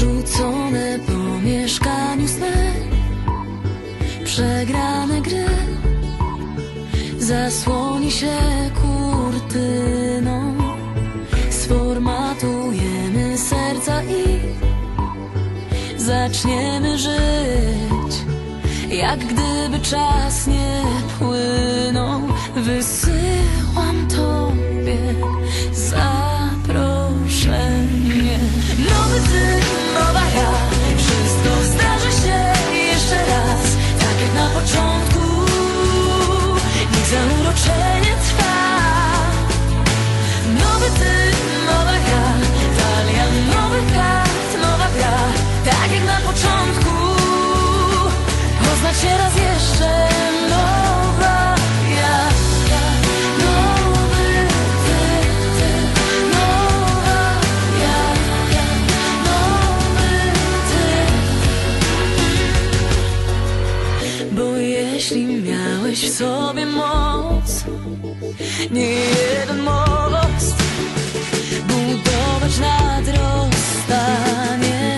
Porzucone po mieszkaniu sny. Przegrane gry. Zasłoni się kurtyną. Sformatujemy serca i Zaczniemy żyć. Jak gdyby czas nie płynął. Wysyłam tobie Bo jeśli miałeś w sobie moc nie jeden most budować nad rozstanie.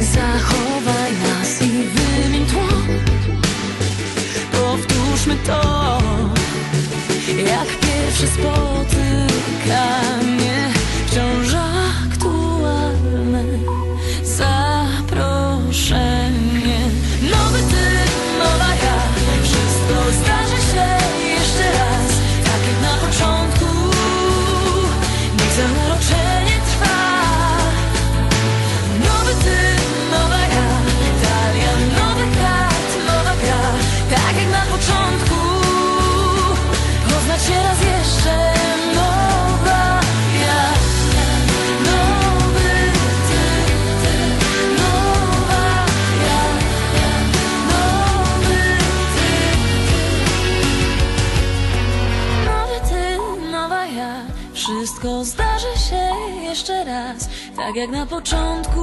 Zachowaj nas i wymień tło. Powtórzmy to, jak pierwsze spotykanie, wszystko zdarzy się jeszcze raz, tak jak na początku.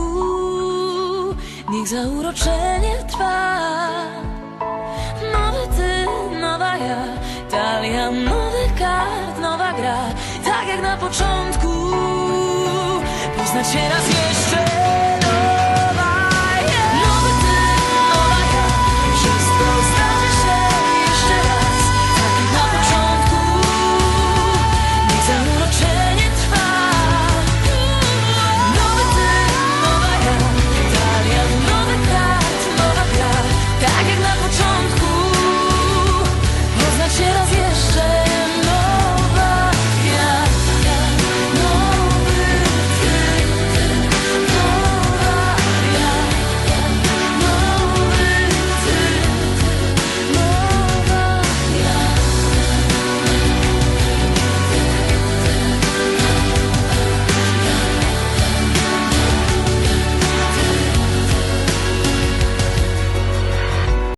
Niech zauroczenie trwa. Nowy ty, nowa ja, talia nowych kart, nowa gra, tak jak na początku. Poznać się raz jeszcze.